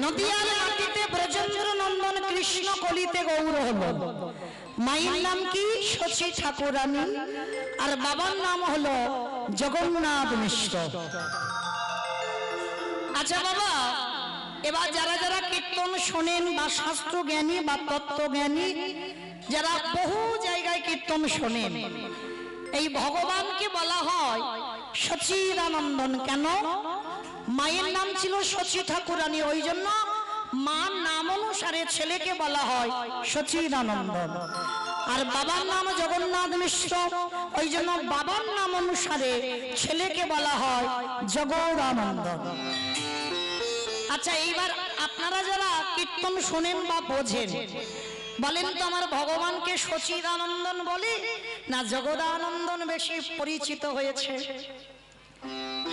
নদিয়ার মাটিতে ব্রজেন্দ্র নন্দন কৃষ্ণ কলিতে গৌর হলো। মায়ের নাম কি? শশী ঠাকুরানী। আর বাবার নাম হলো জগন্নাথ মিশ্র আচ্ছা বাবা, এবার যারা যারা কীর্তন শোনেন বা শাস্ত্র জ্ঞানী বা তত্ত্ব জ্ঞানী যারা বহু জায়গায় কীর্তন শোনেন, এই ভগবানকে বলা হয় সচিদানন্দন কেন? মায়ের নাম ছিল শচী ঠাকুরানী, ওই জন্য মার নাম অনুসারে ছেলেকে বলা হয় সচিদানন্দন আর বাবার নাম জগন্নাথ মিশ্র, ওই জন্য বাবার নাম অনুসারে ছেলেকে বলা হয় জগদানন্দন আচ্ছা এইবার আপনারা যারা কীর্তন শোনেন বা বোঝেন, বলেন তো আমার ভগবানকে সচিদানন্দন বলে, না জগদানন্দন বেশি পরিচিত হয়েছে?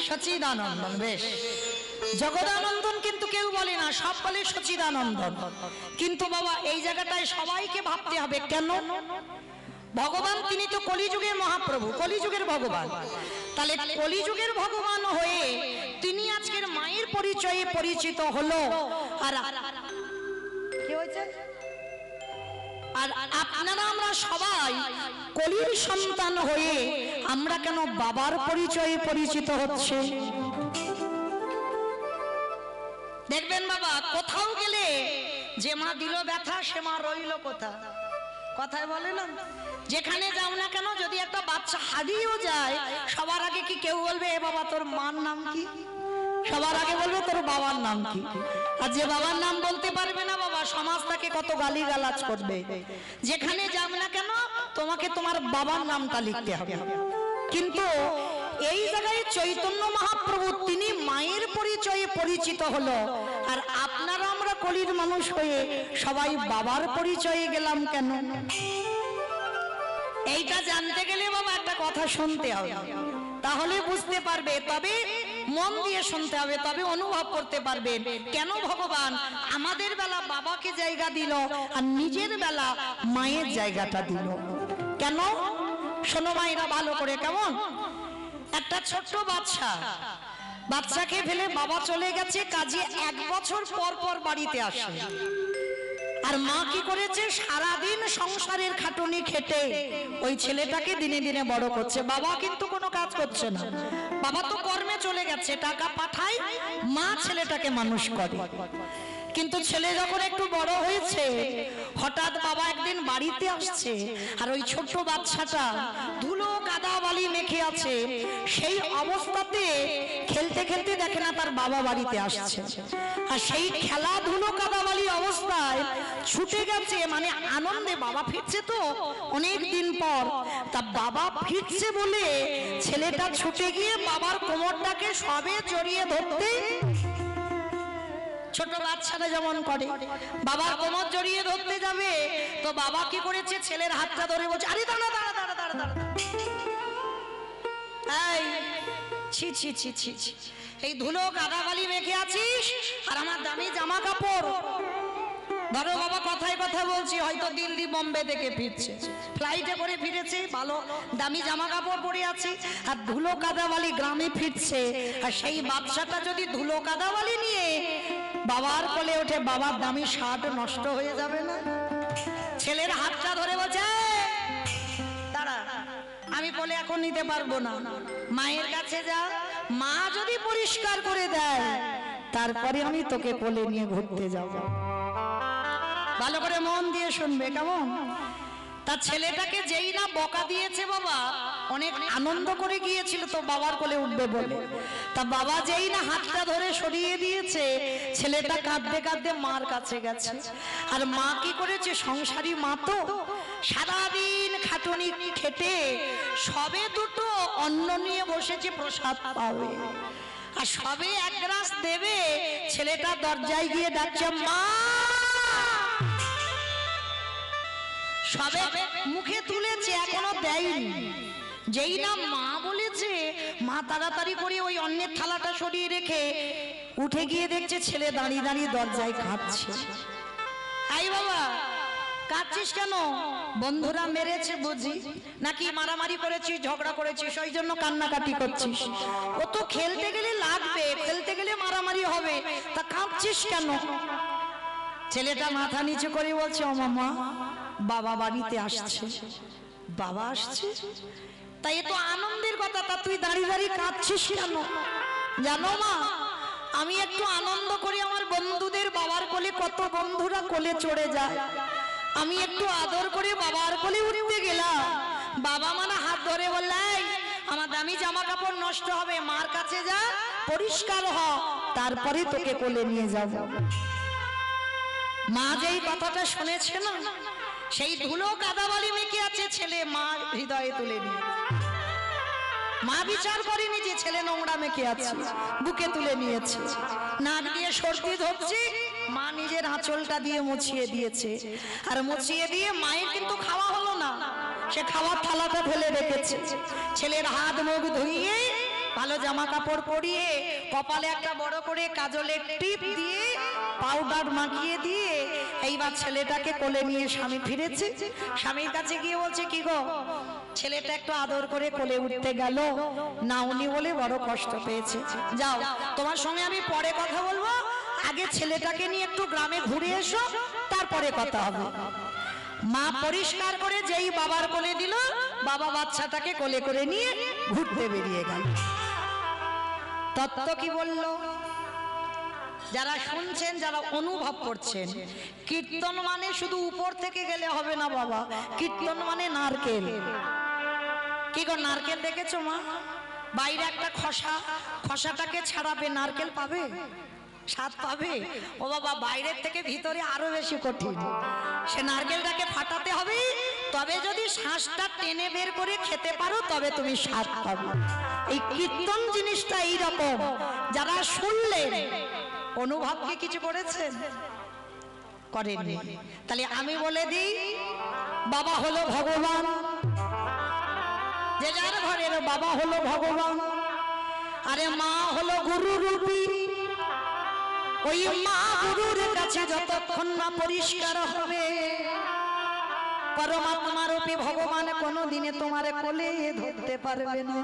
সচিদানন্দন, বেশ। জগদানন্দন কিন্তু কেউ বলে না, সব বলে সচিদানন্দন। কিন্তু বাবা, এই জায়গাটায় সবাইকে ভাবতে হবে, কেন? ভগবান, তিনি তো কলিযুগের মহাপ্রভু, কলিযুগের ভগবান। তাহলে কলিযুগের ভগবান হয়ে তিনি আজকের মায়ের পরিচয়ে পরিচিত হলো। আর কি হয়েছে? আর আপনারা আমরা সবাই কলির সন্তান হয়ে আমরা কেন বাবার পরিচয়ে পরিচিত হচ্ছে? দেখবেন বাবা, কোথাও গেলে যে মা দিল ব্যথা, সে মা রইল কোথা কথায় বলে না? যেখানে যাও না কেন, যদি একটা বাচ্চা হারিয়েও যায়, সবার আগে কি কেউ বলবে, এ বাবা, তোর মার নাম কি? সবার আগে বলবে তোর বাবার নাম কি? আর যে বাবার নাম বলতে পারবে না বাবা, সমাজ তাকে কত গালি গালাজ করবে। যেখানে যাব না কেন, তোমাকে তোমার বাবার নামটা লিখতে হবে। কিন্তু এই জায়গায় চৈতন্য মহাপ্রভু, তিনি মায়ের পরিচয়ে পরিচিত হলো। আর আপনারা আমরা কলির মানুষ হয়ে সবাই বাবার পরিচয়ে গেলাম কেন? এইটা জানতে গেলে বাবা একটা কথা শুনতে হবে। তাহলে বুঝতে পারবে। তবে মন দিয়ে শুনতে হবে, তবে অনুভব করতে পারবেন কেন ভগবান? আমাদের বেলা বাবাকে জায়গা দিল আর নিজের বেলা মায়ের জায়গাটা দিল। কেন? শোনো মায়েরা ভালো করে, কেমন? একটা ছোট্ট বাচ্চা। বাচ্চাকে ফেলে বাবা চলে গেছে, কাজে এক বছর পর পর বাড়িতে আসে। আর মা কি করেছে? সারাদিন সংসারের খাটুনি খেটে ওই ছেলেটাকে দিনে দিনে বড় করছে। বাবা কিন্তু কোনো কাজ করছে না। বাবা তো কর্মে চলে গেছে, টাকা পাঠায়, মা ছেলেটাকে মানুষ করে। কিন্তু ছেলে যখন একটু বড় হয়েছে, হঠাৎ বাবা একদিন বাড়িতে আসছে আর ওই ছোট্ট বাচ্চাটা ধুলো কাদা বালি মেখে আছে, সেই অবস্থাতে খেলতে খেলতে দেখে না তার বাবা বাড়িতে আসছে। আর সেই খেলাধুলো কাদাবালি অবস্থায় ছুটে গেছে মানে আনন্দে বাবা ফিরছে তো অনেক দিন পর। তা বাবা ফিরছে বলে ছেলেটা ছুটে গিয়ে বাবার কোমরটাকে সবে জড়িয়ে ধরতে ছোট বাচ্চারা যেমন করে, বাবার কোমর জড়িয়ে ধরতে যাবে, তো বাবা কি করেছে? ছেলের হাতটা ধরে বলছে, আরে দাঁড়া দাঁড়া দাঁড়া দাঁড়া দাঁড়া। এই ছি ছি ছি ছি ছি। এই ধুলো কাদাবালি মেখে আছিস আর আমার দামি জামা কাপড়। ধরো বাবা কথায় কথা বলছি হয়তো দিল্লি বোম্বে থেকে ফিরছে। ফ্লাইটে করে ফিরেছে ভালো দামি জামা কাপড় পরে আছে। আর ধুলো কাদাবালি গ্রামে ফিরছে। আর সেই বাচ্চাটা যদি ধুলো কাদাবালি নিয়ে বাবার কোলে ওঠে বাবার দামি শার্ট নষ্ট হয়ে যাবে না? ছেলের হাতটা ধরে বলছে "এই, দাঁড়া আমি বলে এখন নিতে পারব না। মায়ের কাছে যা, মা যদি পরিষ্কার করে দেয়, তারপরে আমি তোকে কোলে নিয়ে ঘুরতে যাব। ভালো করে মন দিয়ে শুনবে, কেমন? তার ছেলেটাকে যেই না বকা দিয়েছে বাবা, অনেক আনন্দ করে গিয়েছিল তো বাবার কোলে উঠবে বলে। তা বাবা যেই না হাতটা ধরে সরিয়ে দিয়েছে, ছেলেটা কাঁদতে কাঁদতে মার কাছে গেছে। আর মা কি করেছে, সংসারী মা তো সারাদিন খাটুনি খেটে সবে দুটো অন্ন নিয়ে বসেছে প্রসাদ পাবে আর সবে এক গ্লাস দেবে, ছেলেটা দরজায় গিয়ে ডাকছে, মা! সবে মুখে তুলেছে, এখনও দেয়নি। যেই না মা বলেছে, মা তাড়াতাড়ি করে ওই অন্যের থালাটা সরিয়ে রেখে উঠে গিয়ে দেখছে ছেলে দাঁড়িয়ে দাঁড়িয়ে দরজায় কাঁদছে আই বাবা কাঁদছিস কেন? বন্ধুরা মেরেছে বুঝি? নাকি মারামারি করেছিস, ঝগড়া করেছিস, ওই জন্য কান্নাকাটি করছিস? ও তো খেলতে গেলে লাগবে, খেলতে গেলে মারামারি হবে, তা কাঁদছিস কেন? ছেলেটা মাথা নিচু করে বলছে, ও মামা, বাবা বাড়িতে আসছে। বাবা আসছে? তাই এ তো আনন্দের কথা, তা তুই দাঁড়িয়ে দাঁড়িয়ে কাঁদছিস কেন? জানো মা, আমি একটু আনন্দ করি, আমার বন্ধুদের বাবার কোলে কত বন্ধুরা কোলে চড়ে যায়। আমি একটু আদর করে বাবার কোলে উঠতে গেলাম। বাবা মানে হাত ধরে বললাই আমার দামি জামা কাপড় নষ্ট হবে, মার কাছে যা, পরিষ্কার হ, তারপরে তোকে কোলে নিয়ে যাব। মা যেই কথাটা শুনেছে না সেই ধুলো কাদাবালি মেখে আছে ছেলে মা হৃদয়ে তুলে নিয়ে মা বিচার করেনি যে ছেলে নোংরা মেখে আছে, বুকে তুলে নিয়েছে। নাক দিয়ে সর্দি ধরছে মা নিজের আঁচলটা দিয়ে মুছিয়ে দিয়েছে। আর মুছিয়ে দিয়ে মায়ের কিন্তু খাওয়া হলো না। সে খাওয়ার থালাটা ফেলে রেখেছে। ছেলের হাত মুখ ধুইয়ে, ভালো জামা কাপড় পরিয়ে, কপালে একটা বড় করে কাজলের টিপ দিয়ে পাউডার মাখিয়ে দিয়ে, এইবার ছেলেটাকে কোলে নিয়ে স্বামী ফিরেছে। স্বামীর কাছে গিয়ে বলছে, কি গো, ছেলেটা একটু আদর করে কোলে উঠতে গেল। না উনি বলে বড় কষ্ট পেয়েছে। যাও, তোমার সঙ্গে আমি পরে কথা বলব। আগে ছেলেটাকে নিয়ে একটু গ্রামে ঘুরে এসো, তারপরে কথা হবে। মা পরিষ্কার করে যেই বাবার কোলে দিল, বাবা বাচ্চাটাকে কোলে করে নিয়ে ঘুরতে বেরিয়ে গেল। তত্ত্ব কি বলল? যারা শুনছেন, যারা অনুভব করছেন, কীর্তন মানে শুধু উপর থেকে গেলে হবে না বাবা, কীর্তন মানে নারকেল। কি গো, নারকেল দেখেছ মা? বাইরে একটা খসা, খসাটাকে ছাড়াবে, নারকেল পাবে? স্বাদ পাবে? ও বাবা, বাইরের থেকে ভিতরে আরও বেশি কঠিন। সে নারকেলটাকে ফাটাতে হবে, তবে যদি শ্বাসটা টেনে বের করে খেতে পারো, তবে তুমি স্বাদ পাবে। এই কীর্তন জিনিসটা এইরকম। যারা শুনলেন, অনুভব কি কিছু করেছেন করেননি। তাহলে আমি বলে দিই, বাবা হলো ভগবান। যে যার ঘরের বাবা হলো ভগবান। আরে মা হলো গুরু রূপী ওই মা গুরুর কাছে যতক্ষণ না পরিষ্কার হবে, পরমাত্মা রূপী ভগবান কোনোদিনে তোমার কোলে ধরতে পারবে না।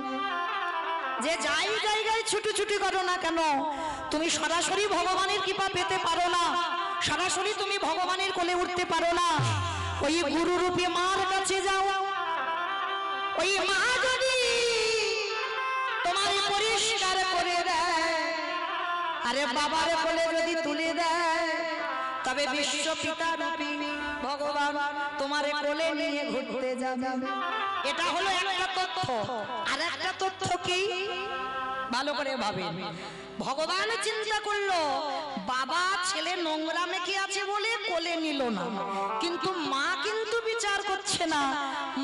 যে যাই জায়গায় ছুটি ছুটি করো না কেন, তুমি সরাসরি ভগবানের কৃপা পেতে পারো না, সরাসরি তুমি ভগবানের কোলে উঠতে পারো না। ওই গুরু রূপী মার কাছে যাও। ওই মা যদি তোমার পরিষ্কার করে দেয় আরে বাবার কোলে যদি তুলে দেয় তবে বিশ্ব পিতা রূপী ভগবান তোমার কোলে নিয়ে ঘুরতে যাবে। এটা হলো একটা তথ্য। আর একটা তথ্য কি? ভালো করে ভাবেন। ভগবান চিন্তা করল বাবা ছেলে নোংরা মেখে আছে বলে কোলে নিল না। কিন্তু মা কিন্তু বিচার করছে না।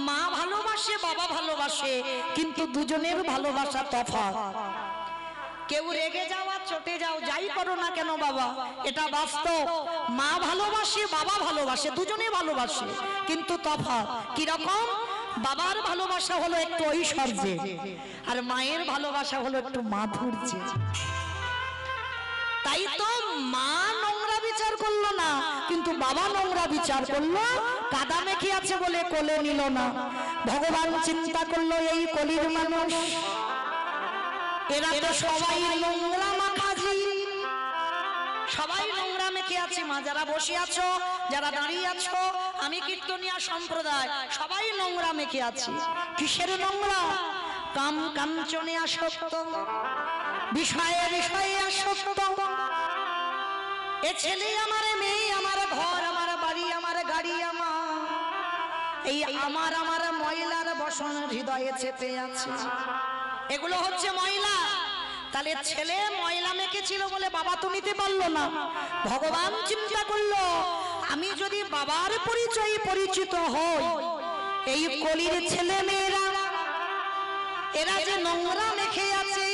মা ভালোবাসে বাবা ভালোবাসে কিন্তু দুজনের ভালোবাসা তফাৎ। কেউ রেগে যাও আর চটে যাও, যাই করো না কেন বাবা? এটা বাস্তব। মা ভালোবাসে, বাবা ভালোবাসে দুজনে ভালোবাসে। কিন্তু তফাৎ কীরকম? বাবার ভালোবাসা হলো একটু ঐশ্বর্যে, আর মায়ের ভালোবাসা হলো একটু মাধুর্যে। তাই তো মা নোংরা বিচার করল না, কিন্তু বাবা নোংরা বিচার করল, কাদা মেখে আছে বলে কোলে নিল না। ভগবান চিন্তা করল, এই কলির মানুষ এরা তো সবাই নোংরা মাখাজি সবাই নোংরা মেখে আছে মা, যারা বসে আছো, যারা দাঁড়িয়ে আছো, আমি কীর্তনিয়া সম্প্রদায়, সবাই নোংরা মেখে আছি। কিসের নোংরা? কাম কাঞ্চনে আসক্ত, বিষয়ে বিষয়ে আসক্ত। এ ছেলে আমার মেয়ে আমার ঘর, আমার বাড়ি, আমার গাড়ি, আমার। এই আমার আমার ময়লার বসন হৃদয়ে চেপে আছে। এগুলো হচ্ছে ময়লা। তাহলে ছেলে ময়লা মেখেছিল বলে বাবা তো নিতে পারল না। ভগবান চিন্তা করল, আমি যদি বাবার পরিচয়ে পরিচিত হই, এই কলির ছেলে মেয়েরা, এরা যে নোংরা মেখে আছে,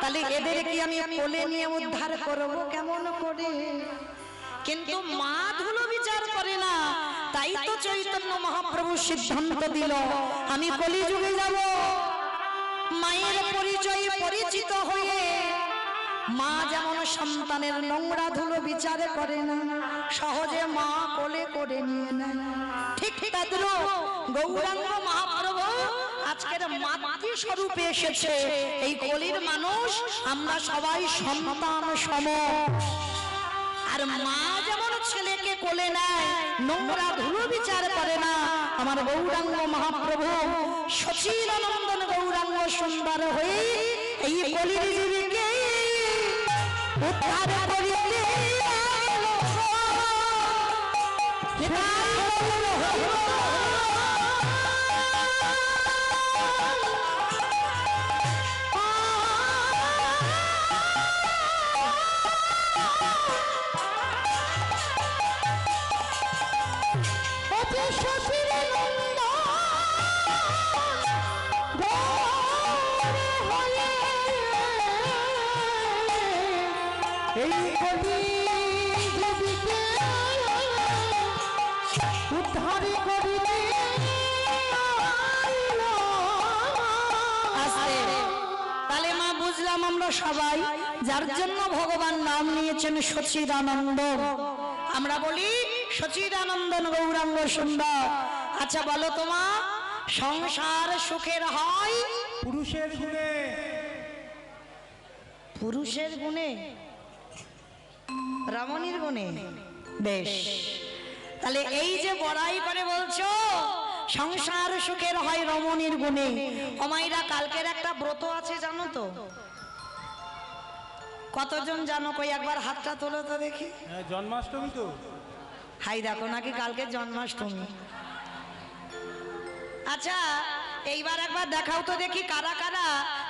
তাহলে এদেরকে আমি কোলে নিয়ে উদ্ধার করব কেমন করে? কিন্তু মা ধুলো বিচার করে না, তাই তো চৈতন্য মহাপ্রভু সিদ্ধান্ত দিল, আমি কলিযুগে যাব। মায়ের পরিচয়ে পরিচিত হয়ে মা যেমন সন্তানের নোংরা ধুলো বিচার করে না, সহজে মা কোলে করে নিয়ে নেয়। ঠিক তদ্রূপ গৌরাঙ্গ মহাপ্রভু আজকের মাতৃ স্বরূপে এসেছে। এই কলির মানুষ, আমরা সবাই সন্তান সম। আর মা যেমন ছেলেকে কোলে নেয়, নোংরা ধুলো বিচার করে না, আমার গৌরাঙ্গ মহাপ্রভু সচিদানন্দন গৌরাঙ্গ সুন্দর হয়ে এই কলির উদ্ধার করিতে অতি এই উদ্ধার তাহলে মা বুঝলাম আমরা সবাই যার জন্য ভগবান নাম নিয়েছেন সচিদানন্দ। আমরা বলি সচিদানন্দন গৌরাঙ্গ সুন্দর। আচ্ছা বলো তোমা সংসার সুখের হয়? পুরুষের গুণে। পুরুষের গুণে? রমণীর গুণে। বেশ। তাহলে এই যে বড়াই করে বলছো সংসার সুখের হয় রমণীর গুণে। অমাইরা কালকের একটা ব্রত আছে জানো তো? কতজন জানো কই? একবার হাতটা তোলো তো দেখি। হ্যাঁ, জন্মাষ্টমী তো। হাই দেখো নাকি কালকে জন্মাষ্টমী। আচ্ছা এইবার একবার দেখাও তো দেখি কারা কারা।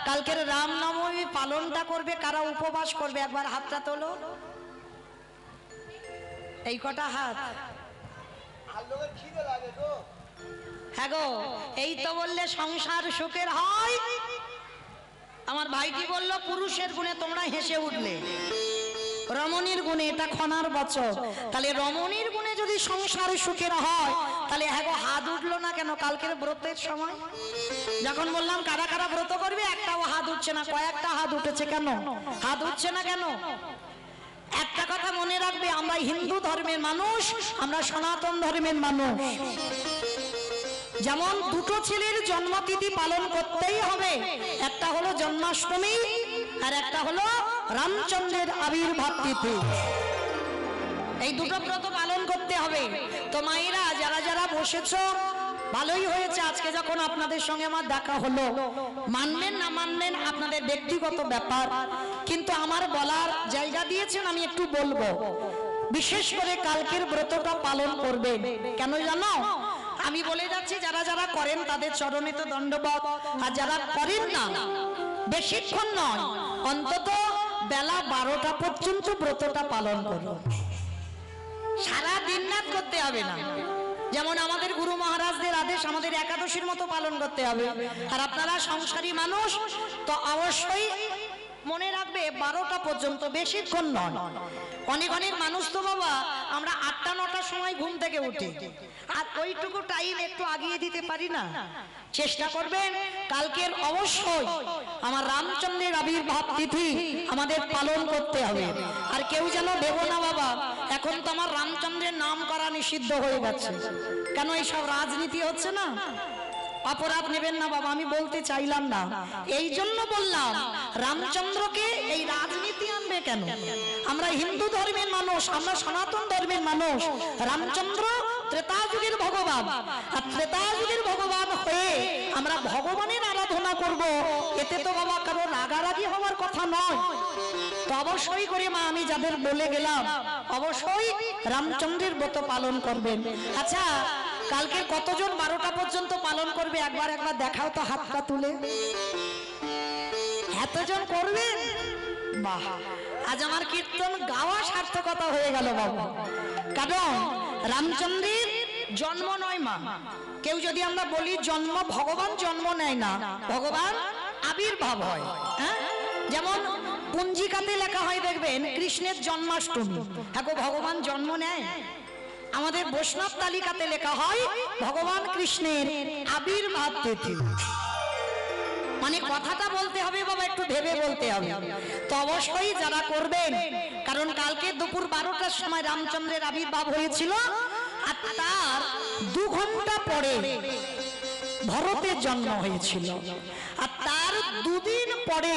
কালকের রামনবমী পালনটা করবে কারা উপবাস করবে? একবার হাতটা তোলো। এই কটা হাত। হ্যাঁ গো এই তো বললে সংসার সুখের হয়। আমার ভাইটি বলল পুরুষের গুণে তোমরা হেসে উঠলে। রমণীর গুণে এটা খনার বচন তাহলে রমণীর গুণে যদি সংসার সুখের হয় তাহলে হ্যাঁ হাত উঠল না কেন কালকের ব্রতের সময়? যখন বললাম কারা কারা ব্রত করবে একটাও হাত উঠছে না। কয়েকটা হাত উঠেছে কেন? হাত উঠছে না কেন? একটা কথা মনে রাখবে, আমরা হিন্দু ধর্মের মানুষ, আমরা সনাতন ধর্মের মানুষ। যেমন দুটো ছেলের জন্মতিথি পালন করতেই হবে, একটা হলো জন্মাষ্টমী আর একটা হলো রামচন্দ্রের আবির্ভাব তিথি। এই দুটো ব্রত পালন করতে হবে। তো মায়েরা, যারা যারা বসেছো ভালোই হয়েছে আজকে যখন আপনাদের সঙ্গে আমার দেখা হলো। মানবেন না মানবেন আপনাদের ব্যক্তিগত ব্যাপার। কিন্তু আমার বলার জায়গা দিয়েছেন, আমি একটু বলব। বিশেষ করে কালকের ব্রতটা পালন করবেন। কেন জানো? আমি বলে যাচ্ছি, যারা যারা করেন তাদের চরণে তো দণ্ডবত আর যারা করেন না, বেশিক্ষণ নয়, অন্তত বেলা বারোটা পর্যন্ত ব্রতটা পালন করুন। সারা দিন রাত করতে হবে না। যেমন আমাদের গুরু মহারাজদের আদেশ আমাদের একাদশীর মতো পালন করতে হবে। আর আপনারা সংসারী মানুষ, তো অবশ্যই মনে রাখবে বারোটা পর্যন্ত বেশিক্ষণ নয় অনেক অনেক মানুষ তো বাবা, আমরা আটটা নটার সময় ঘুম থেকে উঠি। আর ওইটুকু টাইম একটু আগিয়ে দিতে পারি না। চেষ্টা করবেন, কালকের অবশ্যই আমার রামচন্দ্রের আবির্ভাব তিথি আমাদের পালন করতে হবে। আর কেউ যেন দেবো না বাবা, এখন তো আমার রামচন্দ্রের নাম করা নিষিদ্ধ হয়ে গেছে। কেন এইসব রাজনীতি হচ্ছে না? অপরাধ নেবেন না বাবা, আমি বলতে চাইলাম না। এই জন্য বললাম, রামচন্দ্রকে এই রাজনীতি আনবে কেন? আমরা হিন্দু ধর্মের মানুষ, আমরা সনাতন ধর্মের মানুষ। রামচন্দ্র ত্রেতা যুগের ভগবান। আর ত্রেতা যুগের আমরা ভগবানের আরাধনা করব। এতে তো বাবা কারও রাগারাগি হওয়ার কথা নয়। তো অবশ্যই করে মা, আমি যাদের বলে গেলাম, অবশ্যই রামচন্দ্রের ব্রত পালন করবেন। আচ্ছা কালকে কতজন বারোটা পর্যন্ত পালন করবে? একবার একবার দেখাও তো হাতটা তুলে। এতজন করবেন? আজ আমার কীর্তন গাওয়া সার্থকতা হয়ে গেল বাবা। কারণ রামচন্দ্রের জন্ম নয় মা। কেউ যদি আমরা বলি জন্ম, ভগবান জন্ম নেয় না, ভগবান আবির্ভাব হয় হ্যাঁ? যেমন পঞ্জিকাতে লেখা হয়, দেখবেন, কৃষ্ণের জন্মাষ্টমী। হ্যাঁ ভগবান জন্ম নেয়। আমাদের বৈষ্ণব তালিকাতে লেখা হয়, ভগবান কৃষ্ণের আবির্ভাব তিথি। মানে কথাটা বলতে হবে, বাবা, একটু ভেবে বলতে হবে। তো অবশ্যই যারা করবেন, কারণ কালকে দুপুর বারোটার সময় রামচন্দ্রের আবির্ভাব হয়েছিল আর তার দু ঘণ্টা পরে ভরতের জন্ম হয়েছিল। আর তার দুদিন পরে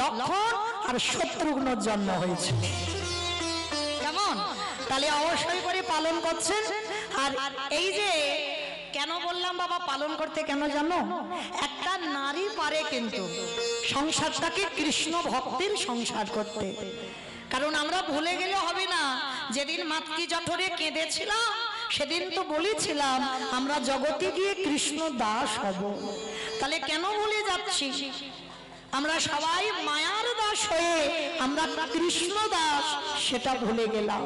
লক্ষণ আর শত্রুঘ্নর জন্ম হয়েছিল। কেমন? তাহলে অবশ্যই করে পালন করছেন। আর এই যে কেন বললাম বাবা পালন করতে কেন জানো? একটা নারী পারে কিন্তু সংসারটাকে কৃষ্ণ ভক্তির সংসার করতে। কারণ আমরা ভুলে গেলে হবে না। যেদিন মাতৃ জঠরে কেঁদেছিলাম সেদিন তো বলেছিলাম, আমরা জগতে গিয়ে কৃষ্ণ দাস হব। তাহলে কেন ভুলে যাচ্ছি? আমরা সবাই মায়ার দাস হয়ে আমরা কৃষ্ণ দাস, সেটা ভুলে গেলাম।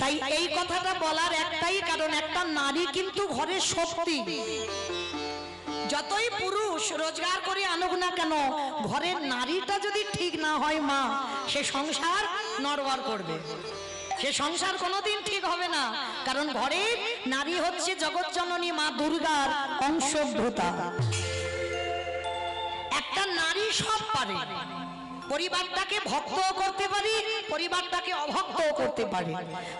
তাই এই কথাটা বলার একটাই কারণ, একটা নারী কিন্তু ঘরের শক্তি। যতই পুরুষ রোজগার করে আনুক না কেন, ঘরের নারীটা যদি ঠিক না হয় মা, সে সংসার নড়বড় করবে। সে সংসার কোনোদিন ঠিক হবে না। কারণ ঘরের নারী হচ্ছে জগৎজননী মা দুর্গার অংশভূতা। একটা নারী সব পারে। পরিবারটাকে ভক্ত করতে পারি, পরিবারটাকে অভক্ত করতে পারি।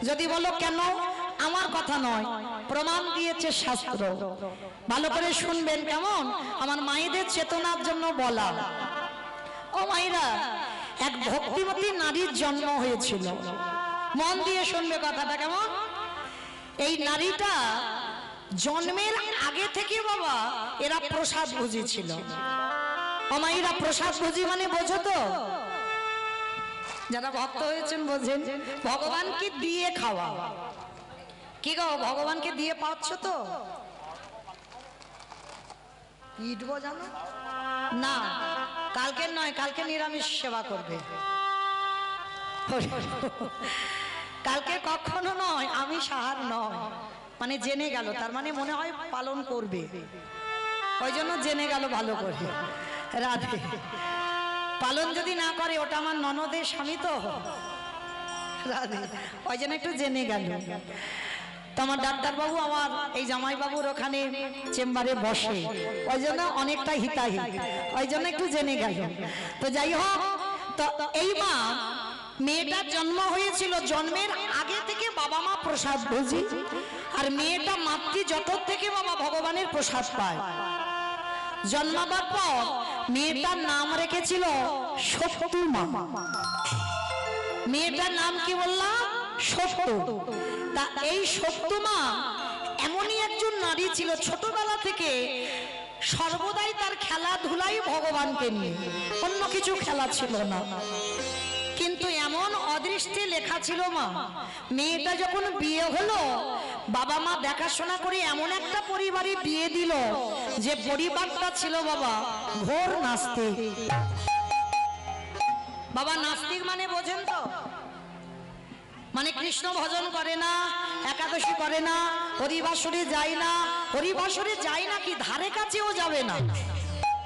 যদি বলো, কেন? আমার কথা নয়। প্রমাণ দিয়েছে শাস্ত্র। ভালো করে শুনবেন কেমন? আমার মায়েদের চেতনার জন্য বলা। ও মায়েরা, এক ভক্তিমতী নারীর জন্ম হয়েছিল। মন দিয়ে শুনবে কথাটা, কেমন? এই নারীটা জন্মের আগে থেকে বাবা, এরা প্রসাদ বুঝেছিল অমাইরা প্রসাদ বুঝি মানে বোঝো তো? যারা ভক্ত হয়েছেন বোঝেন, ভগবানকে দিয়ে খাওয়া। কি গো, ভগবানকে দিয়ে পাচ্ছ তো? ইটবো জানো না কালকে নয়, কালকে নিরামিষ সেবা করবে। কালকে কখনো নয়, আমি সাহার নয়। মানে জেনে গেল, তার মানে মনে হয় পালন করবে। ওই জন্য জেনে গেল ভালো করে। রাধে। পালন যদি না করে, ওটা আমার ননদের স্বামী তো। রাধে। ওই জন্য একটু জেনে গেল। তো আমার ডাক্তারবাবু আমার এই জামাইবাবুর ওখানে চেম্বারে বসে। ওই জন্য অনেকটা হিতাহিত। ওই জন্য একটু জেনে গেল। তো যাই হোক, তো এই মা মেয়েটার জন্ম হয়েছিল জন্মের আগে থেকে বাবা মা প্রসাদ ভোজি আর মেয়েটা মাতৃ যত থেকে বাবা ভগবানের প্রসাদ পায়। জন্মাবার পর মেয়েটার নাম রেখেছিল সত্য মা। মেয়েটার নাম কি বললাম সত্য তা এই সত্য মা এমনই একজন নারী ছিল ছোটবেলা থেকে সর্বদাই তার খেলাধুলাই ভগবানকে নিয়ে। অন্য কিছু খেলা ছিল না। কিন্তু এমন অদৃষ্টে লেখা ছিল মা। মেয়েটা যখন বিয়ে হলো, বাবা মা দেখাশোনা করে এমন একটা পরিবারে বিয়ে দিল, যে পরিবারটা ছিল বাবা, ঘোর নাস্তিক। বাবা, নাস্তিক মানে বোঝেন তো? মানে কৃষ্ণ ভজন করে না, একাদশী করে না, হরিবাসরে যায় না, হরিবাসরে যায় না কি ধারে কাছেও যাবে না।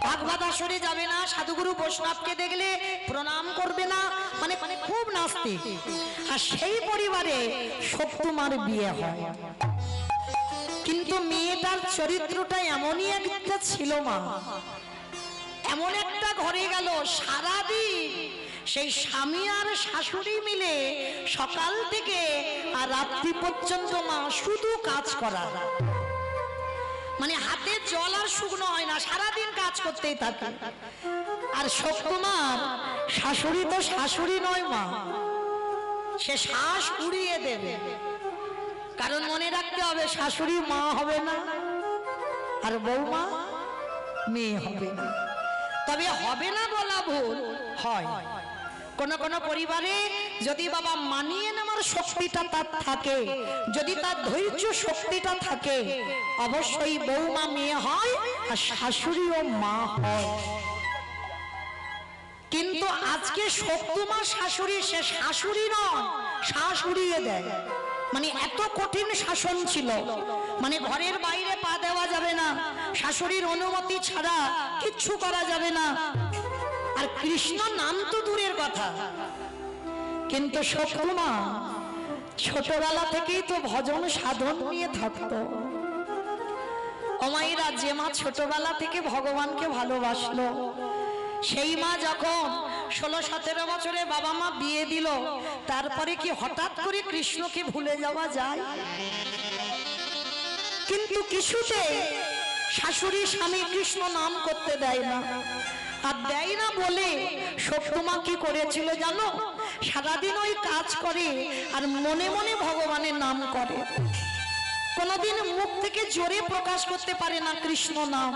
ভাগবত আসরে যাবে না, সাধুগুরু বৈষ্ণবকে দেখলে প্রণাম করবে না মানে মানে খুব নাস্তিক আর সেই পরিবারে সত্যমার বিয়ে হয়। কিন্তু মেয়েটার চরিত্রটা এমনই একটা ছিল মা। এমন একটা ঘরে গেল, সারাদিন সেই স্বামী আর শাশুড়ি মিলে সকাল থেকে আর রাত্রি পর্যন্ত মা শুধু কাজ করা মানে হাতে জল আর শুকনো হয় না, সারাদিন কাজ করতেই থাকে। আর সত্যমার শাশুড়ি তো শাশুড়ি নয় মা। সে শ্বাস উড়িয়ে দেবে। কারণ মনে রাখতে হবে, শাশুড়ি মা হবে না, আর বৌমা মেয়ে হবে না। তবে হবে না বলা ভুল, হয়। কোন কোন পরিবারে যদি বাবা মানিয়ে নেওয়ার শক্তিটা তার থাকে, যদি তার ধৈর্য শক্তিটা থাকে, অবশ্যই বৌমা মেয়ে হয় আর শাশুড়িও মা হয়। কিন্তু আজকে সত্যমা শাশুড়ি সে শাশুড়ি নয়, শাশুড়িয়ে দেয়। মানে এত কঠিন শাসন ছিল। মানে ঘরের বাইরে পা দেওয়া যাবে না, শাশুড়ির অনুমতি ছাড়া কিচ্ছু করা যাবে না। আর কৃষ্ণ নাম তো দূরের কথা। কিন্তু সত্যমা ছোটবেলা থেকেই তো ভজন সাধন নিয়ে থাকতো। অমাইরা যে মা ছোটবেলা থেকে ভগবানকে ভালোবাসলো, সেই মা যখন ষোলো, সতেরো বছরে বাবা মা বিয়ে দিল, তারপরে কি হঠাৎ করে কৃষ্ণকে ভুলে যাওয়া যায়? কিন্তু কিছুতে শাশুড়ি, স্বামী কৃষ্ণ নাম করতে দেয় না। আর দেয় না বলে সত্যমা কি করেছিল জানো? সারাদিন ওই কাজ করে আর মনে মনে ভগবানের নাম করে। কোনোদিন মুখ থেকে জোরে প্রকাশ করতে পারে না কৃষ্ণ নাম।